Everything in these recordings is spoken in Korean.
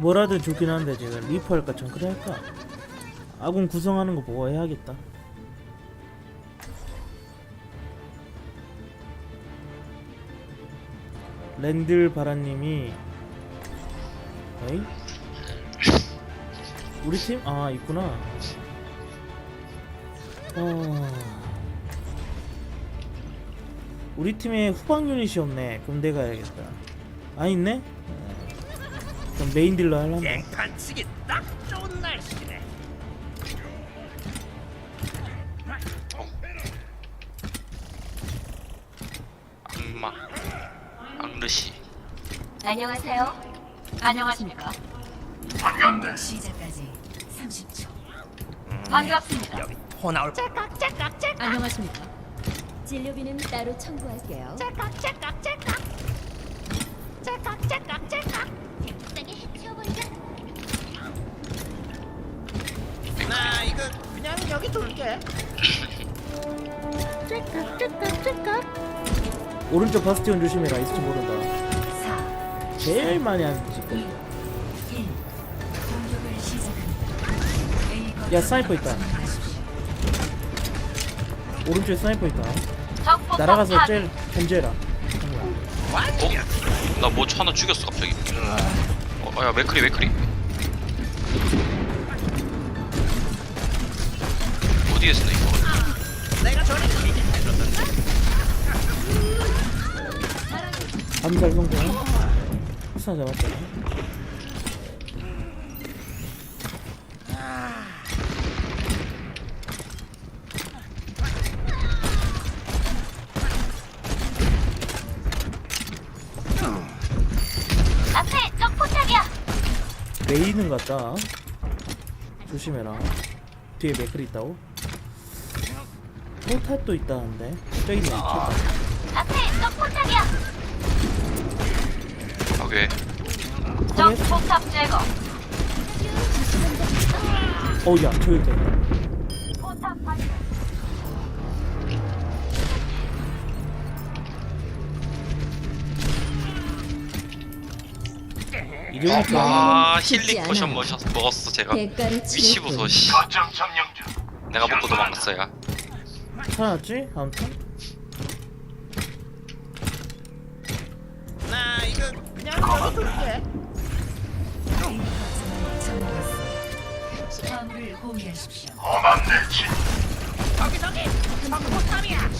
뭐라든 좋긴 한데 제가 리프 할까 정크레 할까 아군 구성하는 거 보고 해야겠다 랜들 바라님이 에이? 우리 팀? 아 있구나 어... 우리 팀에 후방 유닛이 없네 그럼 내가 해야겠다 아 있네? 어. 그럼 메인 딜러 하려면 깽판 치기 딱 좋은 날씨네. 악마 악르시 안녕하세요. 안녕하십니까? 공격 시작까지 30초. 반갑습니다. 여기 호 나올 거. 안녕하십니까? 진료비는 따로 청구할게요. 나 이거 그냥 여기 둘게. 오른쪽 바스티온 조심해라 있을지 모른다 4, 제일 많이 하는 짓 1. 공격을 시작합니다. A 거점을 야, 스나이퍼 있다. 오른쪽에 스나이퍼 있다 날아가서. 제일 견제해라 어? 나 뭐 하나 죽였어 갑자기 어, 야 맥크리 맥크리 어디에 있어 이거 내가 전에 이제 해줬던데. 암살 성공 하나 잡았다 앞에 적포탑이야. 메이는 같다 조심해라 뒤에 맥클이 있다고? 포탑도 있다는데? 저기 있네 포탑 앞에 적포탑이야. 파괴 적포탑 제거. 어우야 저기 있다. 포탑 좋아 아 쉽지 힐링 포션. 먹었- 먹었어 제가. 대가를 위치 치를 보소 뿐. 씨 내가 먹고 도망갔어 야 살아났지? 아무튼 나 이거 그냥 여기 둘게. 화물을 공유하십시오. 저기 저기 적포탑이야.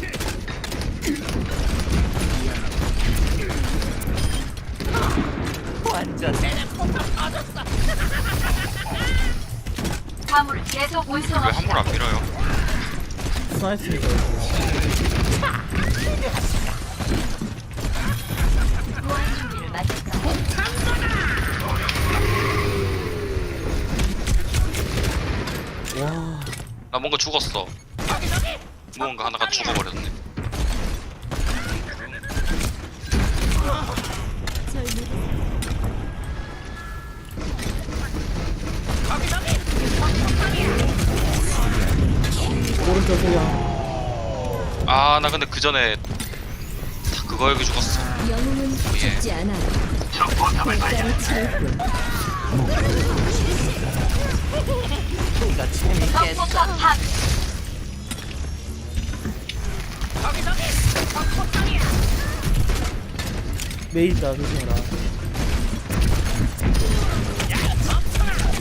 완전 내내 포탑 터졌어. 화물을 계속. 함부로 안 밀어요 스 와. 나 뭔가 죽었어. 무언가 하나가 죽어버렸네 소양 아나 근데 그 전에 다 그거 알고 죽었어 영웅은 예. 죽지 않아요. 대가를 치를 뿐. 이거 재밌겠어. 적포탑 파괴. 저기 저기 적포탑이야. 메이 있다 조심해라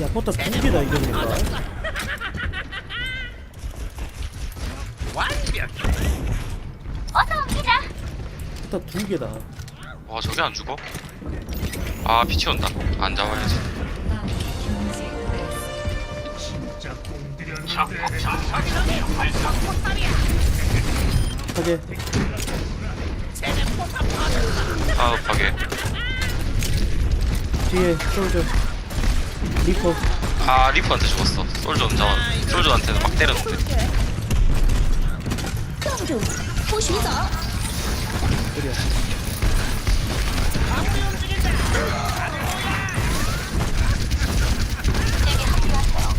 야 포탑 두 개다 이거니까 완 어서 옵니다. 포탑 두 개다. 와 저게 안 죽어? 아 빛이 온다. 안 잡아야지. 포탑 터졌어. 사업하게. 뒤에 솔저. 리퍼. 아 리프한테 죽었어. 솔저 혼자 솔저한테는 막 때렸는데 그래 제게 합류하세요.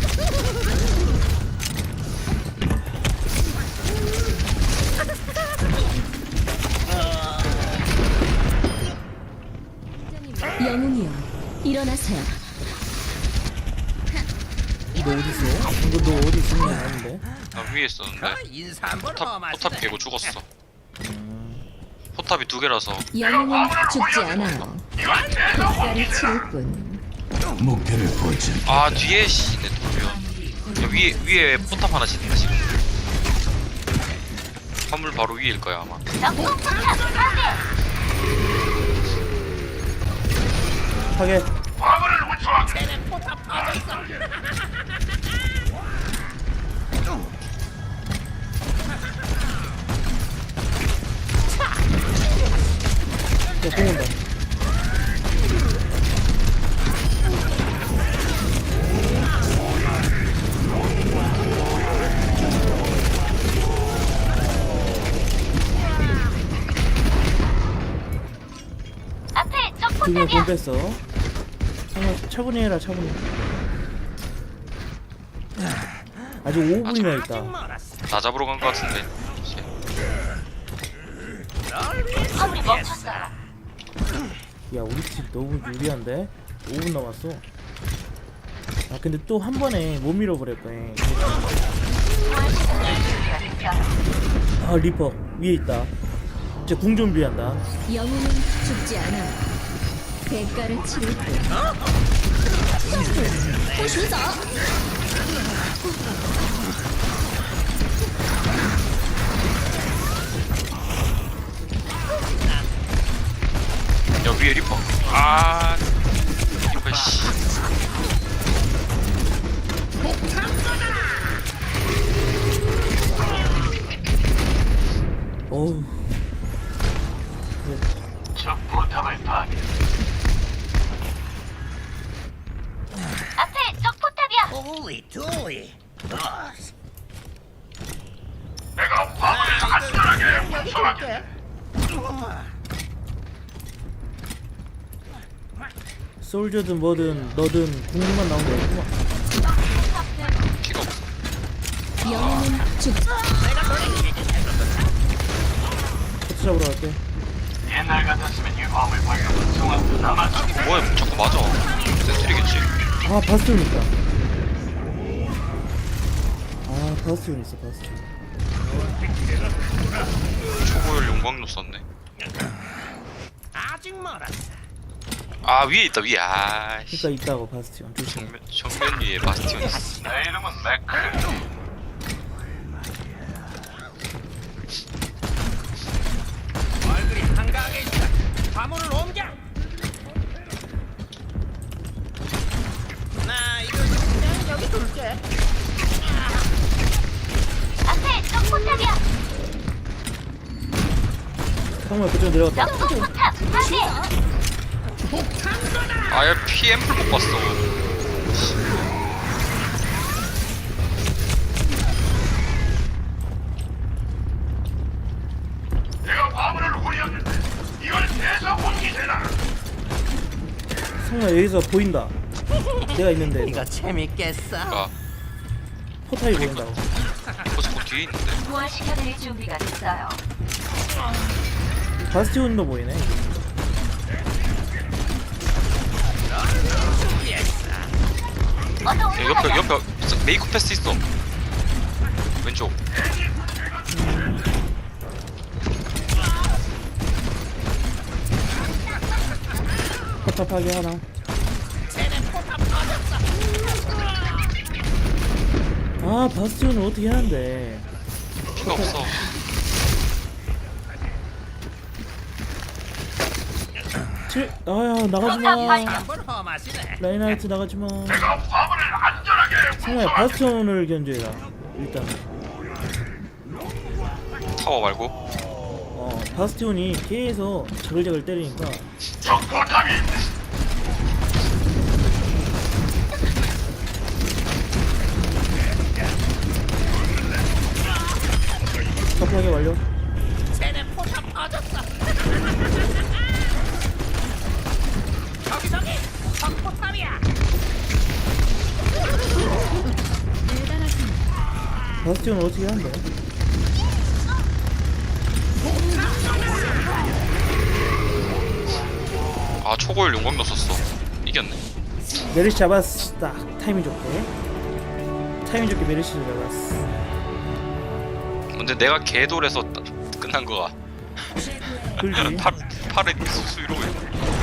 영웅이여 일어나세요. 너 어디 있어? 이거 너 어디? 나 위에 있었는데 아, 인사 한번 포탑. 포탑 깨고 죽었어. 포탑이 두 개라서 영웅은 죽지 않아요. 대가를 치를 뿐. 아 뒤에 씨내 돌면 야, 위에 위에 포탑 하나 짓는다 지금. 화물 바로 위일 거야 아마. 하게 온다 앞에 적 두명 공 포탑이야. 뺐어 상아 차분히 해라 차분히 아직 5분이나 아직 있다. 나 잡으러 간 거 같은데. 화물이 죽겠어. 멈췄어요. 야 우리 팀 너무 유리한데? 5분 남았어 아 근데 또 한 번에 못 밀어버릴 거야 아 리퍼 위에 있다 이제 궁 준비한다 영웅은 죽지 않아요. 대가를 치를 뿐. 야 위에 리퍼. 아 리퍼 씨. 어우 앞에 적 포탑이야. 도이. 어. 내가 여기 줄게. 솔저든 뭐든 너든 궁만 나오면 되겠구만 피가 없어. 영웅은 죽지 커트 잡으러 갈게 뭐야 자꾸 맞아. 센트리겠지. 아 바스티온 있다 아 바스티온 있어 바스티온 초보열 용광로 썼네. 아직 멀었어. 아 위에 있다 위에. 아 씨. 그니까 있다고 바스티온 조심해 정면 정면 위에 바스티온 있어. 얼굴이 한가하게 있어. 화물을 옮겨. 나 이거 그냥 여기 둘게. 앞에 적 포탑이야. 정말 그쪽 내려갔다 적 포탑 파괴. 아야 피 앰플 못 봤어. 성아 여기서 보인다 내가 있는데 이거 재밌겠어. 아 포탑이 보인다고 포스코 뒤에 있는데. 부활시켜드릴 준비가 됐어요. 바스티온도 보이네 야, 올라가자. 옆에 옆에 메이크 패스 있어. 왼쪽. 파괴 하나. 아 바스티온을 어떻게 하는데 피가 없어. 칠 아야 나가지마. 라인하이트 나가지마 성아야 바스티온을 견제해라 일단 타워 말고. 어 바스티온이 계속 자글자글 때리니까 포탑 파괴 완료 쟤네 포탑 빠졌어. 저기 저기 적 포탑이야. 바스티온을 어떻게 한대? 아 초고열 용광로 썼어. 이겼네. 메르시 잡았어 딱 타이밍 좋게. 타이밍 좋게 메르시를 잡았어. 근데 내가 개돌해서 따- 끝난 거가 그러지. 팔 팔에 수수 이러고 있네.